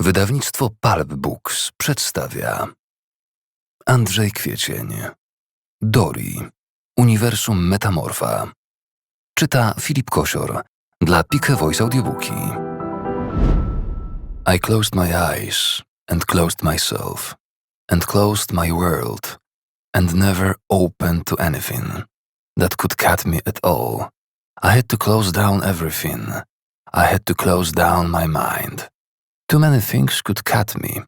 Wydawnictwo Pulp Books przedstawia Andrzej Kwiecień Dori Uniwersum Metamorfa Czyta Filip Kosior dla Pike Voice Audiobooki I closed my eyes and closed myself and closed my world and never opened to anything that could cut me at all. I had to close down everything. I had to close down my mind. Too many things could cut me.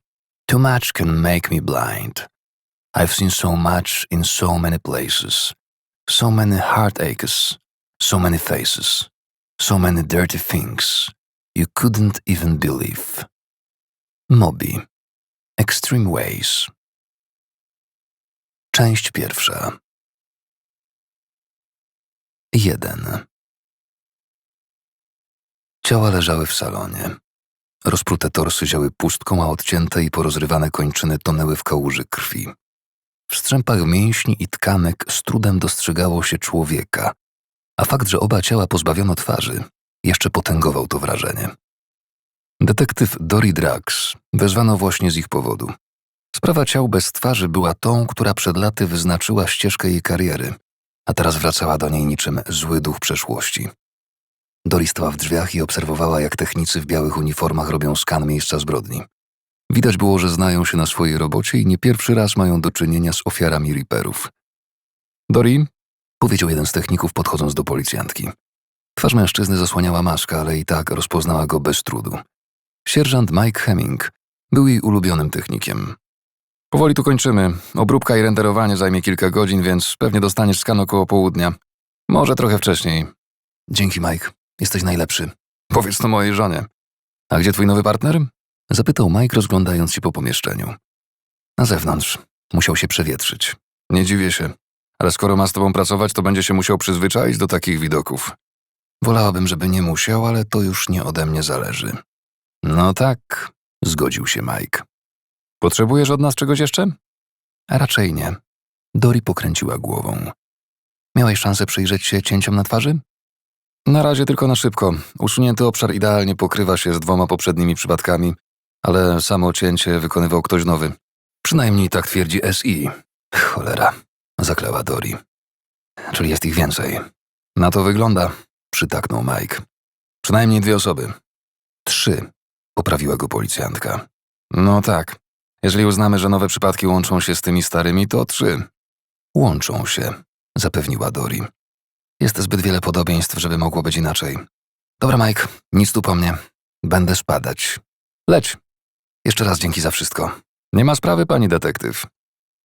Too much can make me blind. I've seen so much in so many places. So many heartaches. So many faces. So many dirty things. You couldn't even believe. Moby. Extreme Ways. Część pierwsza. 1. Ciała leżały w salonie. Rozprute torsy ziały pustką, a odcięte i porozrywane kończyny tonęły w kałuży krwi. W strzępach mięśni i tkanek z trudem dostrzegało się człowieka, a fakt, że oba ciała pozbawiono twarzy, jeszcze potęgował to wrażenie. Detektyw Dory Drax wezwano właśnie z ich powodu. Sprawa ciał bez twarzy była tą, która przed laty wyznaczyła ścieżkę jej kariery, a teraz wracała do niej niczym zły duch przeszłości. Dori stała w drzwiach i obserwowała, jak technicy w białych uniformach robią skan miejsca zbrodni. Widać było, że znają się na swojej robocie i nie pierwszy raz mają do czynienia z ofiarami Reaperów. Dori, powiedział jeden z techników, podchodząc do policjantki. Twarz mężczyzny zasłaniała maska, ale i tak rozpoznała go bez trudu. Sierżant Mike Hemming był jej ulubionym technikiem. Powoli tu kończymy. Obróbka i renderowanie zajmie kilka godzin, więc pewnie dostaniesz skan około południa. Może trochę wcześniej. Dzięki, Mike. Jesteś najlepszy. Powiedz to mojej żonie. A gdzie twój nowy partner? Zapytał Mike, rozglądając się po pomieszczeniu. Na zewnątrz. Musiał się przewietrzyć. Nie dziwię się. Ale skoro ma z tobą pracować, to będzie się musiał przyzwyczaić do takich widoków. Wolałabym, żeby nie musiał, ale to już nie ode mnie zależy. No tak, zgodził się Mike. Potrzebujesz od nas czegoś jeszcze? Raczej nie. Dori pokręciła głową. Miałeś szansę przyjrzeć się cięciom na twarzy? Na razie tylko na szybko. Usunięty obszar idealnie pokrywa się z dwoma poprzednimi przypadkami, ale samo cięcie wykonywał ktoś nowy. Przynajmniej tak twierdzi SI. Cholera, zaklęła Dori. Czyli jest ich więcej. Na to wygląda, przytaknął Mike. Przynajmniej dwie osoby. Trzy, poprawiła go policjantka. No tak. Jeżeli uznamy, że nowe przypadki łączą się z tymi starymi, to trzy. Łączą się, zapewniła Dori. Jest zbyt wiele podobieństw, żeby mogło być inaczej. Dobra, Mike, nic tu po mnie. Będę spadać. Leć. Jeszcze raz dzięki za wszystko. Nie ma sprawy, pani detektyw.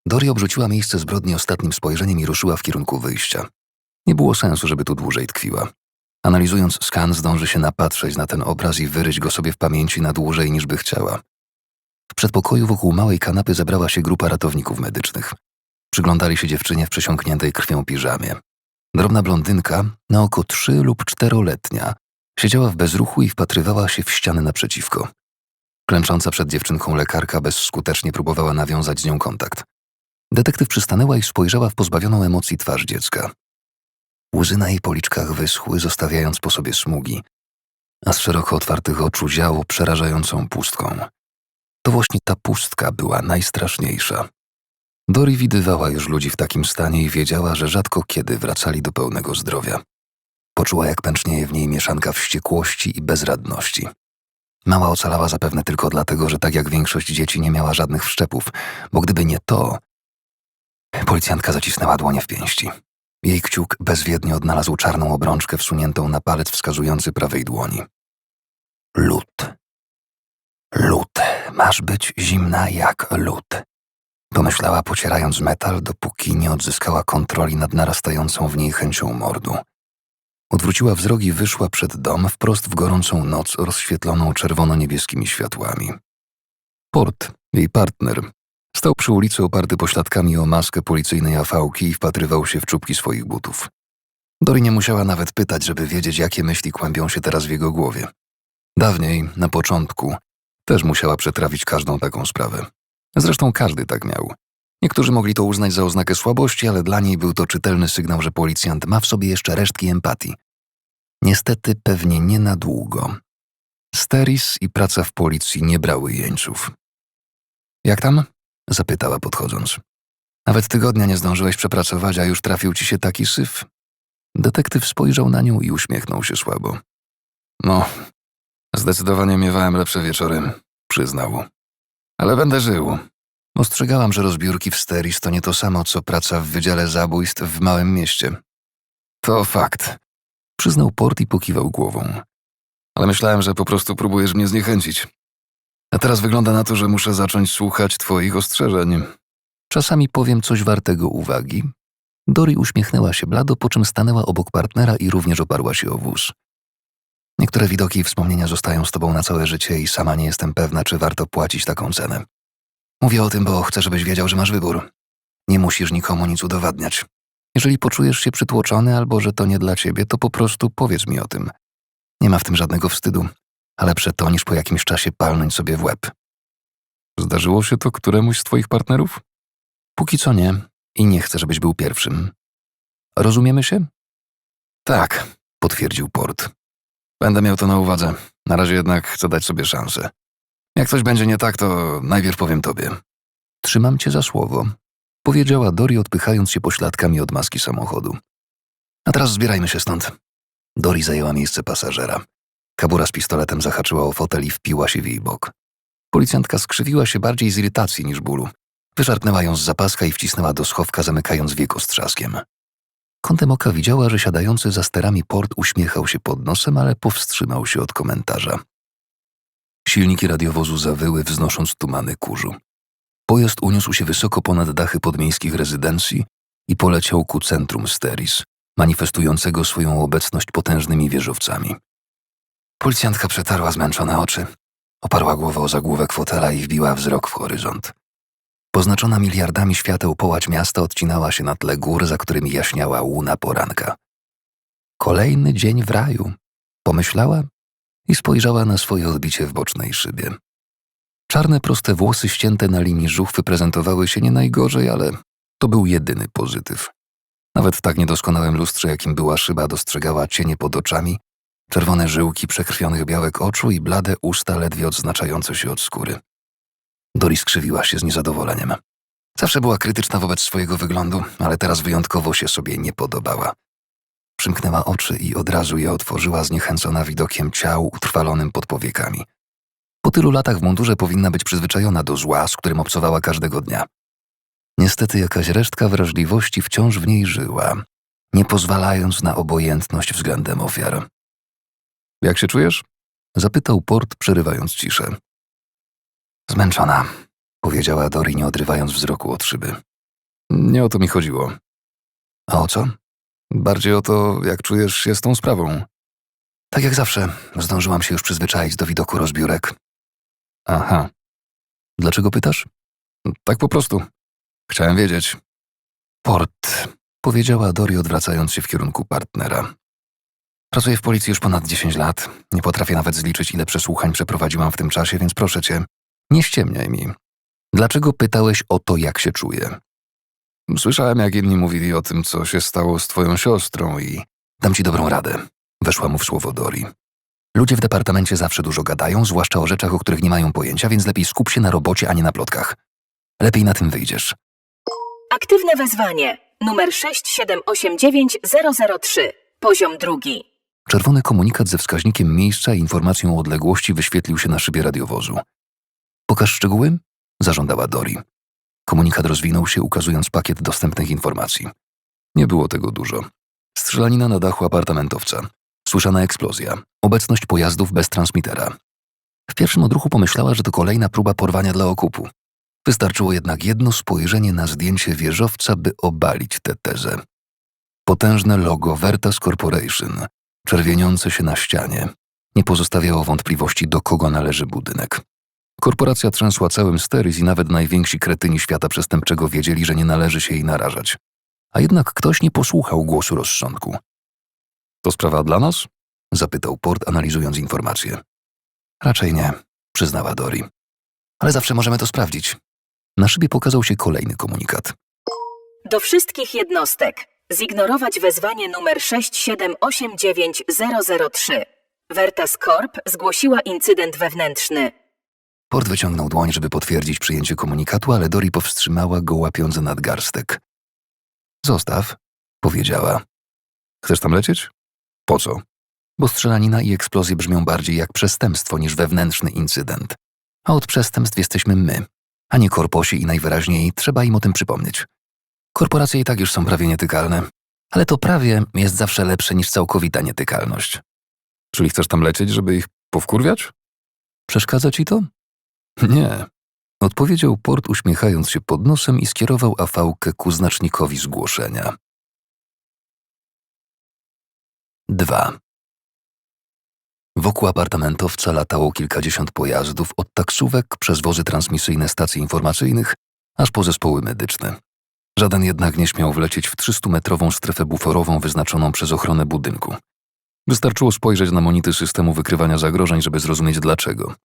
Dori obrzuciła miejsce zbrodni ostatnim spojrzeniem i ruszyła w kierunku wyjścia. Nie było sensu, żeby tu dłużej tkwiła. Analizując skan, zdąży się napatrzeć na ten obraz i wyryć go sobie w pamięci na dłużej niż by chciała. W przedpokoju wokół małej kanapy zebrała się grupa ratowników medycznych. Przyglądali się dziewczynie w przesiąkniętej krwią piżamie. Drobna blondynka, na oko trzy lub czteroletnia, siedziała w bezruchu i wpatrywała się w ścianę naprzeciwko. Klęcząca przed dziewczynką lekarka bezskutecznie próbowała nawiązać z nią kontakt. Detektyw przystanęła i spojrzała w pozbawioną emocji twarz dziecka. Łzy na jej policzkach wyschły, zostawiając po sobie smugi, a z szeroko otwartych oczu ziało przerażającą pustką. To właśnie ta pustka była najstraszniejsza. Dori widywała już ludzi w takim stanie i wiedziała, że rzadko kiedy wracali do pełnego zdrowia. Poczuła, jak pęcznieje w niej mieszanka wściekłości i bezradności. Mała ocalała zapewne tylko dlatego, że tak jak większość dzieci nie miała żadnych wszczepów, bo gdyby nie to... Policjantka zacisnęła dłonie w pięści. Jej kciuk bezwiednie odnalazł czarną obrączkę wsuniętą na palec wskazujący prawej dłoni. Lód. Lód. Masz być zimna jak lód. Pomyślała, pocierając metal, dopóki nie odzyskała kontroli nad narastającą w niej chęcią mordu. Odwróciła wzrok i wyszła przed dom wprost w gorącą noc rozświetloną czerwono-niebieskimi światłami. Port, jej partner, stał przy ulicy oparty pośladkami o maskę policyjnej afałki i wpatrywał się w czubki swoich butów. Dori nie musiała nawet pytać, żeby wiedzieć, jakie myśli kłębią się teraz w jego głowie. Dawniej, na początku, też musiała przetrawić każdą taką sprawę. Zresztą każdy tak miał. Niektórzy mogli to uznać za oznakę słabości, ale dla niej był to czytelny sygnał, że policjant ma w sobie jeszcze resztki empatii. Niestety pewnie nie na długo. Steris i praca w policji nie brały jeńców. Jak tam? zapytała podchodząc. Nawet tygodnia nie zdążyłeś przepracować, a już trafił ci się taki syf. Detektyw spojrzał na nią i uśmiechnął się słabo. No, zdecydowanie miewałem lepsze wieczory, przyznał. Ale będę żył. Ostrzegałam, że rozbiórki w Steris to nie to samo, co praca w Wydziale Zabójstw w małym mieście. To fakt. Przyznał Port i pokiwał głową. Ale myślałem, że po prostu próbujesz mnie zniechęcić. A teraz wygląda na to, że muszę zacząć słuchać twoich ostrzeżeń. Czasami powiem coś wartego uwagi. Dori uśmiechnęła się blado, po czym stanęła obok partnera i również oparła się o wóz. Niektóre widoki i wspomnienia zostają z tobą na całe życie i sama nie jestem pewna, czy warto płacić taką cenę. Mówię o tym, bo chcę, żebyś wiedział, że masz wybór. Nie musisz nikomu nic udowadniać. Jeżeli poczujesz się przytłoczony albo że to nie dla ciebie, to po prostu powiedz mi o tym. Nie ma w tym żadnego wstydu, ale lepsze to niż po jakimś czasie palnąć sobie w łeb. Zdarzyło się to któremuś z twoich partnerów? Póki co nie i nie chcę, żebyś był pierwszym. Rozumiemy się? Tak, potwierdził Port. Będę miał to na uwadze. Na razie jednak chcę dać sobie szansę. Jak coś będzie nie tak, to najpierw powiem tobie. Trzymam cię za słowo, powiedziała Dori, odpychając się pośladkami od maski samochodu. A teraz zbierajmy się stąd. Dori zajęła miejsce pasażera. Kabura z pistoletem zahaczyła o fotel i wpiła się w jej bok. Policjantka skrzywiła się bardziej z irytacji niż bólu. Wyszarpnęła ją z zapaska i wcisnęła do schowka, zamykając wieko z trzaskiem. Kątem oka widziała, że siadający za sterami port uśmiechał się pod nosem, ale powstrzymał się od komentarza. Silniki radiowozu zawyły, wznosząc tumany kurzu. Pojazd uniósł się wysoko ponad dachy podmiejskich rezydencji i poleciał ku centrum Steris, manifestującego swoją obecność potężnymi wieżowcami. Policjantka przetarła zmęczone oczy, oparła głowę o zagłówek fotela i wbiła wzrok w horyzont. Poznaczona miliardami świateł połać miasta odcinała się na tle gór, za którymi jaśniała łuna poranka. Kolejny dzień w raju, pomyślała i spojrzała na swoje odbicie w bocznej szybie. Czarne, proste włosy ścięte na linii żuchwy prezentowały się nie najgorzej, ale to był jedyny pozytyw. Nawet w tak niedoskonałym lustrze, jakim była szyba, dostrzegała cienie pod oczami, czerwone żyłki przekrwionych białek oczu i blade usta ledwie odznaczające się od skóry. Doris skrzywiła się z niezadowoleniem. Zawsze była krytyczna wobec swojego wyglądu, ale teraz wyjątkowo się sobie nie podobała. Przymknęła oczy i od razu je otworzyła, zniechęcona widokiem ciał utrwalonym pod powiekami. Po tylu latach w mundurze powinna być przyzwyczajona do zła, z którym obcowała każdego dnia. Niestety jakaś resztka wrażliwości wciąż w niej żyła, nie pozwalając na obojętność względem ofiar. Jak się czujesz? Zapytał Port, przerywając ciszę. Zmęczona, powiedziała Dori, nie odrywając wzroku od szyby. Nie o to mi chodziło. A o co? Bardziej o to, jak czujesz się z tą sprawą. Tak jak zawsze, zdążyłam się już przyzwyczaić do widoku rozbiórek. Aha. Dlaczego pytasz? Tak po prostu. Chciałem wiedzieć. Port, powiedziała Dori, odwracając się w kierunku partnera. Pracuję w policji już ponad 10 lat. Nie potrafię nawet zliczyć, ile przesłuchań przeprowadziłam w tym czasie, więc proszę cię, nie ściemniaj mi. Dlaczego pytałeś o to, jak się czuję? Słyszałem, jak inni mówili o tym, co się stało z twoją siostrą i dam ci dobrą radę. Weszła mu w słowo Dori. Ludzie w departamencie zawsze dużo gadają, zwłaszcza o rzeczach, o których nie mają pojęcia, więc lepiej skup się na robocie, a nie na plotkach. Lepiej na tym wyjdziesz. Aktywne wezwanie. Numer 6789003. Poziom drugi. Czerwony komunikat ze wskaźnikiem miejsca i informacją o odległości wyświetlił się na szybie radiowozu. Pokaż szczegóły? Zażądała Dori. Komunikat rozwinął się, ukazując pakiet dostępnych informacji. Nie było tego dużo. Strzelanina na dachu apartamentowca. Słyszana eksplozja. Obecność pojazdów bez transmitera. W pierwszym odruchu pomyślała, że to kolejna próba porwania dla okupu. Wystarczyło jednak jedno spojrzenie na zdjęcie wieżowca, by obalić tę tezę. Potężne logo Vertas Corporation, czerwieniące się na ścianie, nie pozostawiało wątpliwości, do kogo należy budynek. Korporacja trzęsła całym Steris i nawet najwięksi kretyni świata przestępczego wiedzieli, że nie należy się jej narażać. A jednak ktoś nie posłuchał głosu rozsądku. To sprawa dla nas? zapytał Port, analizując informacje. Raczej nie, przyznała Dori. Ale zawsze możemy to sprawdzić. Na szybie pokazał się kolejny komunikat. Do wszystkich jednostek. Zignorować wezwanie numer 6789003. Vertas Corp zgłosiła incydent wewnętrzny. Port wyciągnął dłoń, żeby potwierdzić przyjęcie komunikatu, ale Dori powstrzymała go łapiąc za nadgarstek. Zostaw, powiedziała. Chcesz tam lecieć? Po co? Bo strzelanina i eksplozje brzmią bardziej jak przestępstwo niż wewnętrzny incydent. A od przestępstw jesteśmy my, a nie korposi i najwyraźniej trzeba im o tym przypomnieć. Korporacje i tak już są prawie nietykalne, ale to prawie jest zawsze lepsze niż całkowita nietykalność. Czyli chcesz tam lecieć, żeby ich powkurwiać? Przeszkadza ci to? Nie. Odpowiedział Port uśmiechając się pod nosem i skierował afałkę ku znacznikowi zgłoszenia. 2. Wokół apartamentowca latało kilkadziesiąt pojazdów, od taksówek przez wozy transmisyjne stacji informacyjnych, aż po zespoły medyczne. Żaden jednak nie śmiał wlecieć w 300-metrową strefę buforową wyznaczoną przez ochronę budynku. Wystarczyło spojrzeć na monity systemu wykrywania zagrożeń, żeby zrozumieć dlaczego.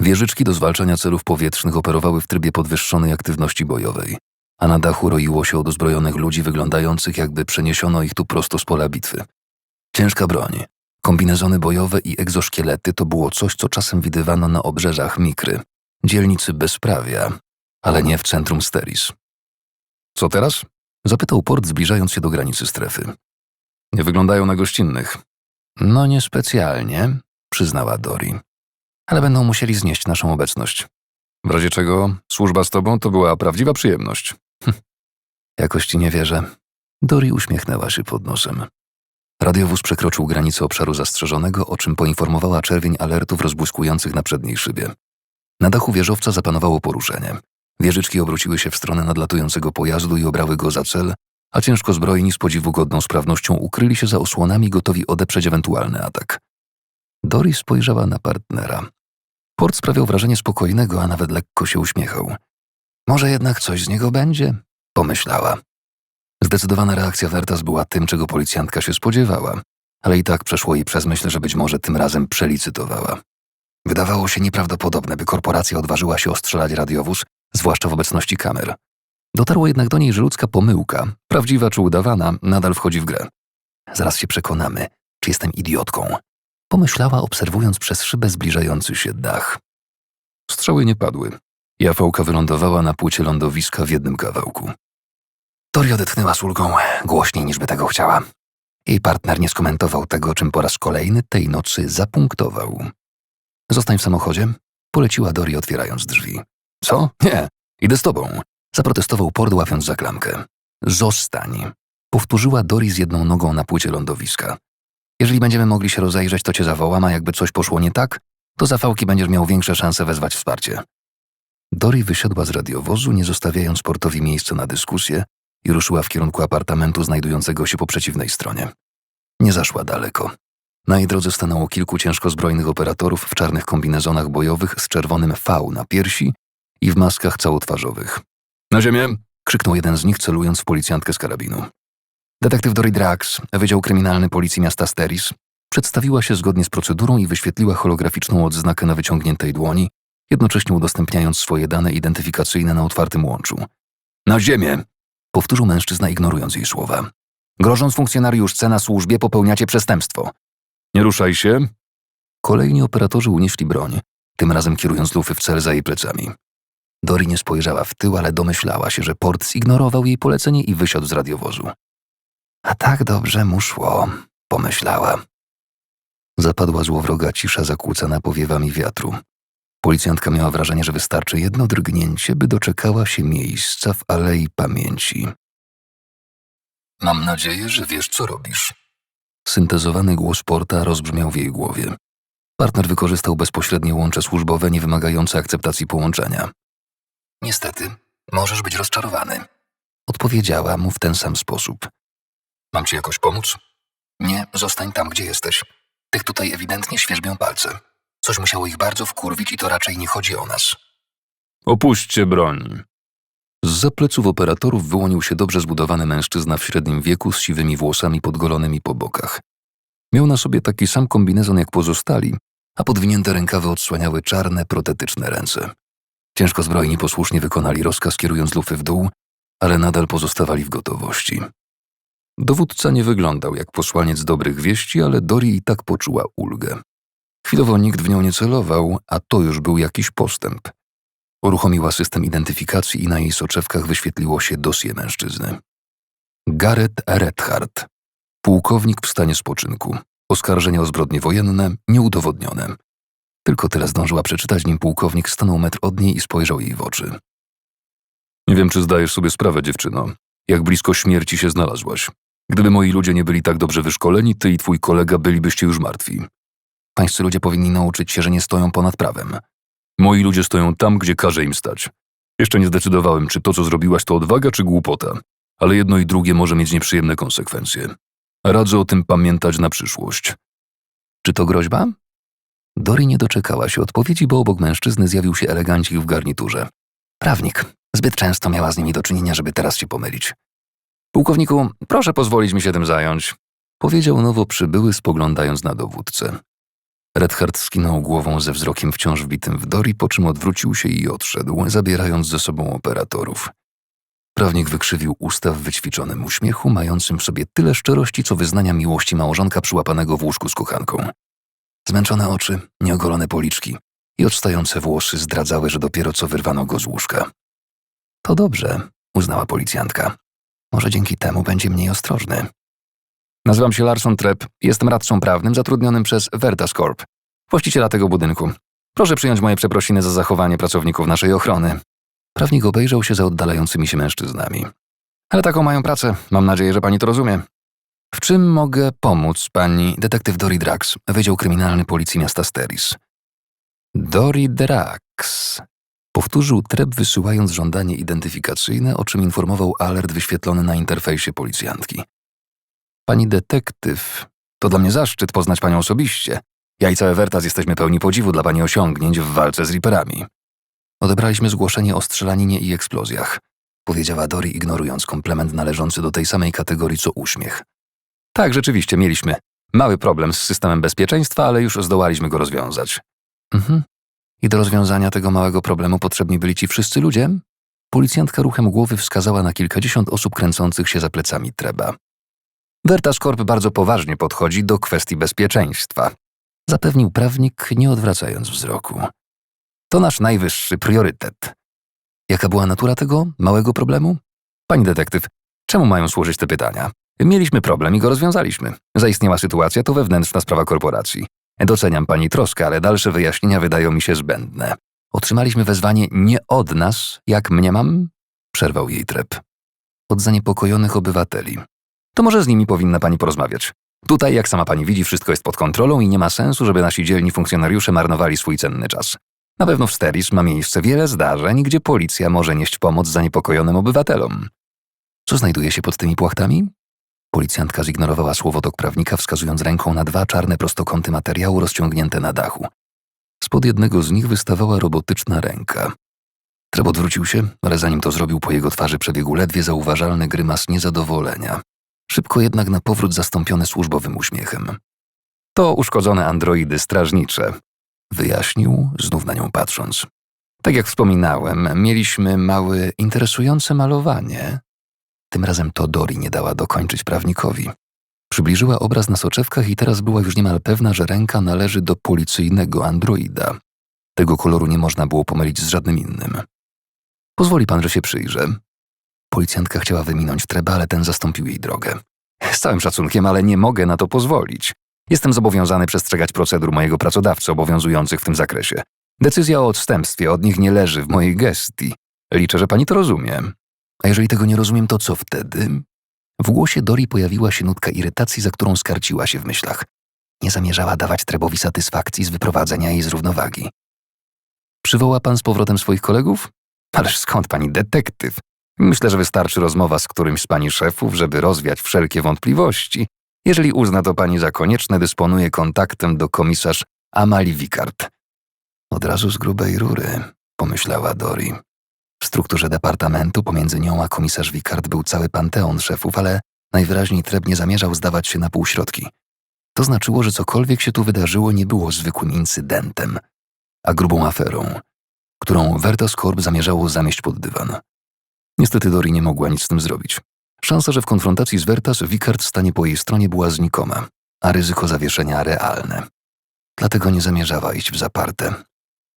Wieżyczki do zwalczania celów powietrznych operowały w trybie podwyższonej aktywności bojowej, a na dachu roiło się od uzbrojonych ludzi wyglądających jakby przeniesiono ich tu prosto z pola bitwy. Ciężka broń, kombinezony bojowe i egzoszkielety to było coś, co czasem widywano na obrzeżach Mikry, dzielnicy bezprawia, ale nie w centrum Steris. Co teraz? Zapytał Port, zbliżając się do granicy strefy. Nie wyglądają na gościnnych. No niespecjalnie, przyznała Dori. Ale będą musieli znieść naszą obecność. W razie czego służba z tobą to była prawdziwa przyjemność. Hm. Jakoś ci nie wierzę. Dori uśmiechnęła się pod nosem. Radiowóz przekroczył granicę obszaru zastrzeżonego, o czym poinformowała czerwień alertów rozbłyskujących na przedniej szybie. Na dachu wieżowca zapanowało poruszenie. Wieżyczki obróciły się w stronę nadlatującego pojazdu i obrały go za cel, a ciężko zbrojni z podziwu godną sprawnością ukryli się za osłonami gotowi odeprzeć ewentualny atak. Doris spojrzała na partnera. Port sprawiał wrażenie spokojnego, a nawet lekko się uśmiechał. Może jednak coś z niego będzie? Pomyślała. Zdecydowana reakcja Vertas była tym, czego policjantka się spodziewała, ale i tak przeszło jej przez myśl, że być może tym razem przelicytowała. Wydawało się nieprawdopodobne, by korporacja odważyła się ostrzelać radiowóz, zwłaszcza w obecności kamer. Dotarło jednak do niej, że ludzka pomyłka, prawdziwa czy udawana, nadal wchodzi w grę. Zaraz się przekonamy, czy jestem idiotką. Pomyślała, obserwując przez szybę zbliżający się dach. Strzały nie padły. Jafałka wylądowała na płycie lądowiska w jednym kawałku. Tori odetchnęła z ulgą, głośniej niż by tego chciała. Jej partner nie skomentował tego, czym po raz kolejny tej nocy zapunktował. Zostań w samochodzie, poleciła Dori otwierając drzwi. Co? Nie, idę z tobą. Zaprotestował Port łapiąc za klamkę. Zostań. Powtórzyła Dori z jedną nogą na płycie lądowiska. Jeżeli będziemy mogli się rozejrzeć, to cię zawołam, a jakby coś poszło nie tak, to za fałki będziesz miał większe szanse wezwać wsparcie. Dori wysiadła z radiowozu, nie zostawiając Portowi miejsca na dyskusję i ruszyła w kierunku apartamentu znajdującego się po przeciwnej stronie. Nie zaszła daleko. Na jej drodze stanęło kilku ciężko zbrojnych operatorów w czarnych kombinezonach bojowych z czerwonym V na piersi i w maskach całotwarzowych. Na ziemię! krzyknął jeden z nich, celując w policjantkę z karabinu. Detektyw Dory Drax, Wydział Kryminalny Policji Miasta Steris, przedstawiła się zgodnie z procedurą i wyświetliła holograficzną odznakę na wyciągniętej dłoni, jednocześnie udostępniając swoje dane identyfikacyjne na otwartym łączu. Na ziemię! powtórzył mężczyzna, ignorując jej słowa. Grożąc funkcjonariuszce na służbie, popełniacie przestępstwo. Nie ruszaj się. Kolejni operatorzy unieśli broń, tym razem kierując lufy w cel za jej plecami. Dori nie spojrzała w tył, ale domyślała się, że Port zignorował jej polecenie i wysiadł z radiowozu. A tak dobrze mu szło, pomyślała. Zapadła złowroga cisza zakłócana powiewami wiatru. Policjantka miała wrażenie, że wystarczy jedno drgnięcie, by doczekała się miejsca w Alei Pamięci. Mam nadzieję, że wiesz, co robisz. Syntezowany głos Porta rozbrzmiał w jej głowie. Partner wykorzystał bezpośrednie łącze służbowe, nie wymagające akceptacji połączenia. Niestety, możesz być rozczarowany. Odpowiedziała mu w ten sam sposób. Mam ci jakoś pomóc? Nie, zostań tam, gdzie jesteś. Tych tutaj ewidentnie świerzbią palce. Coś musiało ich bardzo wkurwić i to raczej nie chodzi o nas. Opuśćcie broń. Z pleców operatorów wyłonił się dobrze zbudowany mężczyzna w średnim wieku z siwymi włosami podgolonymi po bokach. Miał na sobie taki sam kombinezon jak pozostali, a podwinięte rękawy odsłaniały czarne, protetyczne ręce. Ciężko zbrojni posłusznie wykonali rozkaz kierując lufy w dół, ale nadal pozostawali w gotowości. Dowódca nie wyglądał jak posłaniec dobrych wieści, ale Dori i tak poczuła ulgę. Chwilowo nikt w nią nie celował, a to już był jakiś postęp. Uruchomiła system identyfikacji i na jej soczewkach wyświetliło się dosie mężczyzny. Gareth Redhart, pułkownik w stanie spoczynku. Oskarżenia o zbrodnie wojenne nieudowodnione. Tylko teraz zdążyła przeczytać, nim pułkownik stanął metr od niej i spojrzał jej w oczy. Nie wiem, czy zdajesz sobie sprawę, dziewczyno, jak blisko śmierci się znalazłaś. Gdyby moi ludzie nie byli tak dobrze wyszkoleni, ty i twój kolega bylibyście już martwi. Pańscy ludzie powinni nauczyć się, że nie stoją ponad prawem. Moi ludzie stoją tam, gdzie każe im stać. Jeszcze nie zdecydowałem, czy to, co zrobiłaś, to odwaga czy głupota, ale jedno i drugie może mieć nieprzyjemne konsekwencje. Radzę o tym pamiętać na przyszłość. Czy to groźba? Dori nie doczekała się odpowiedzi, bo obok mężczyzny zjawił się elegancik w garniturze. Prawnik. Zbyt często miała z nimi do czynienia, żeby teraz się pomylić. Pułkowniku, proszę pozwolić mi się tym zająć, powiedział nowo przybyły, spoglądając na dowódcę. Redhard skinął głową ze wzrokiem wciąż wbitym w Dori, po czym odwrócił się i odszedł, zabierając ze sobą operatorów. Prawnik wykrzywił usta w wyćwiczonym uśmiechu, mającym w sobie tyle szczerości, co wyznania miłości małżonka przyłapanego w łóżku z kochanką. Zmęczone oczy, nieogolone policzki i odstające włosy zdradzały, że dopiero co wyrwano go z łóżka. To dobrze, uznała policjantka. Może dzięki temu będzie mniej ostrożny. Nazywam się Larson Trepp, jestem radcą prawnym zatrudnionym przez Vertas Corp, właściciela tego budynku. Proszę przyjąć moje przeprosiny za zachowanie pracowników naszej ochrony. Prawnik obejrzał się za oddalającymi się mężczyznami. Ale taką mają pracę, mam nadzieję, że pani to rozumie. W czym mogę pomóc pani detektyw Dori Drax, Wydział Kryminalny Policji Miasta Steris? Dori Drax. Powtórzył Treb wysyłając żądanie identyfikacyjne, o czym informował alert wyświetlony na interfejsie policjantki. Pani detektyw, to dla mnie zaszczyt poznać panią osobiście. Ja i cały Vertas jesteśmy pełni podziwu dla pani osiągnięć w walce z Reaperami. Odebraliśmy zgłoszenie o strzelaninie i eksplozjach, powiedziała Dori, ignorując komplement należący do tej samej kategorii co uśmiech. Tak, rzeczywiście, mieliśmy mały problem z systemem bezpieczeństwa, ale już zdołaliśmy go rozwiązać. Mhm. I do rozwiązania tego małego problemu potrzebni byli ci wszyscy ludzie? Policjantka ruchem głowy wskazała na kilkadziesiąt osób kręcących się za plecami Treba. Vertas Corp bardzo poważnie podchodzi do kwestii bezpieczeństwa, zapewnił prawnik, nie odwracając wzroku. To nasz najwyższy priorytet. Jaka była natura tego małego problemu? Pani detektyw, czemu mają służyć te pytania? Mieliśmy problem i go rozwiązaliśmy. Zaistniała sytuacja to wewnętrzna sprawa korporacji. Doceniam pani troskę, ale dalsze wyjaśnienia wydają mi się zbędne. Otrzymaliśmy wezwanie nie od nas, jak mniemam? Przerwał jej trep. Od zaniepokojonych obywateli. To może z nimi powinna pani porozmawiać. Tutaj, jak sama pani widzi, wszystko jest pod kontrolą i nie ma sensu, żeby nasi dzielni funkcjonariusze marnowali swój cenny czas. Na pewno w Steris ma miejsce wiele zdarzeń, gdzie policja może nieść pomoc zaniepokojonym obywatelom. Co znajduje się pod tymi płachtami? Policjantka zignorowała słowotok prawnika, wskazując ręką na dwa czarne prostokąty materiału rozciągnięte na dachu. Spod jednego z nich wystawała robotyczna ręka. Treb odwrócił się, ale zanim to zrobił, po jego twarzy przebiegł ledwie zauważalny grymas niezadowolenia. Szybko jednak na powrót zastąpiony służbowym uśmiechem. To uszkodzone androidy strażnicze, wyjaśnił, znów na nią patrząc. Tak jak wspominałem, mieliśmy małe, interesujące malowanie. Tym razem to Dori nie dała dokończyć prawnikowi. Przybliżyła obraz na soczewkach i teraz była już niemal pewna, że ręka należy do policyjnego androida. Tego koloru nie można było pomylić z żadnym innym. Pozwoli pan, że się przyjrzę. Policjantka chciała wyminąć Treba, ale ten zastąpił jej drogę. Z całym szacunkiem, ale nie mogę na to pozwolić. Jestem zobowiązany przestrzegać procedur mojego pracodawcy obowiązujących w tym zakresie. Decyzja o odstępstwie od nich nie leży w mojej gestii. Liczę, że pani to rozumie. A jeżeli tego nie rozumiem, to co wtedy? W głosie Dori pojawiła się nutka irytacji, za którą skarciła się w myślach. Nie zamierzała dawać Trebowi satysfakcji z wyprowadzenia jej z równowagi. Przywoła pan z powrotem swoich kolegów? Ależ skąd pani detektyw? Myślę, że wystarczy rozmowa z którymś z pani szefów, żeby rozwiać wszelkie wątpliwości. Jeżeli uzna to pani za konieczne, dysponuje kontaktem do komisarz Amali Wikart. Od razu z grubej rury, pomyślała Dori. W strukturze departamentu pomiędzy nią a komisarz Wikart był cały panteon szefów, ale najwyraźniej Treb nie zamierzał zdawać się na półśrodki. To znaczyło, że cokolwiek się tu wydarzyło nie było zwykłym incydentem, a grubą aferą, którą Vertas Corp zamierzało zamieść pod dywan. Niestety Dori nie mogła nic z tym zrobić. Szansa, że w konfrontacji z Vertas Wikart stanie po jej stronie była znikoma, a ryzyko zawieszenia realne. dlatego nie zamierzała iść w zaparte.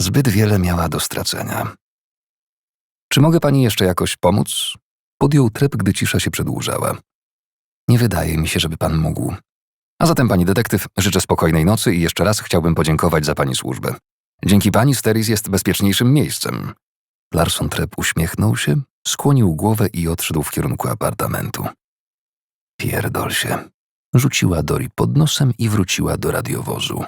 Zbyt wiele miała do stracenia. Czy mogę pani jeszcze jakoś pomóc? Podjął tryb, gdy cisza się przedłużała. Nie wydaje mi się, żeby pan mógł. A zatem, pani detektyw, życzę spokojnej nocy i jeszcze raz chciałbym podziękować za pani służbę. Dzięki pani Steris jest bezpieczniejszym miejscem. Larson Trep uśmiechnął się, skłonił głowę i odszedł w kierunku apartamentu. Pierdol się. Rzuciła Dori pod nosem i wróciła do radiowozu.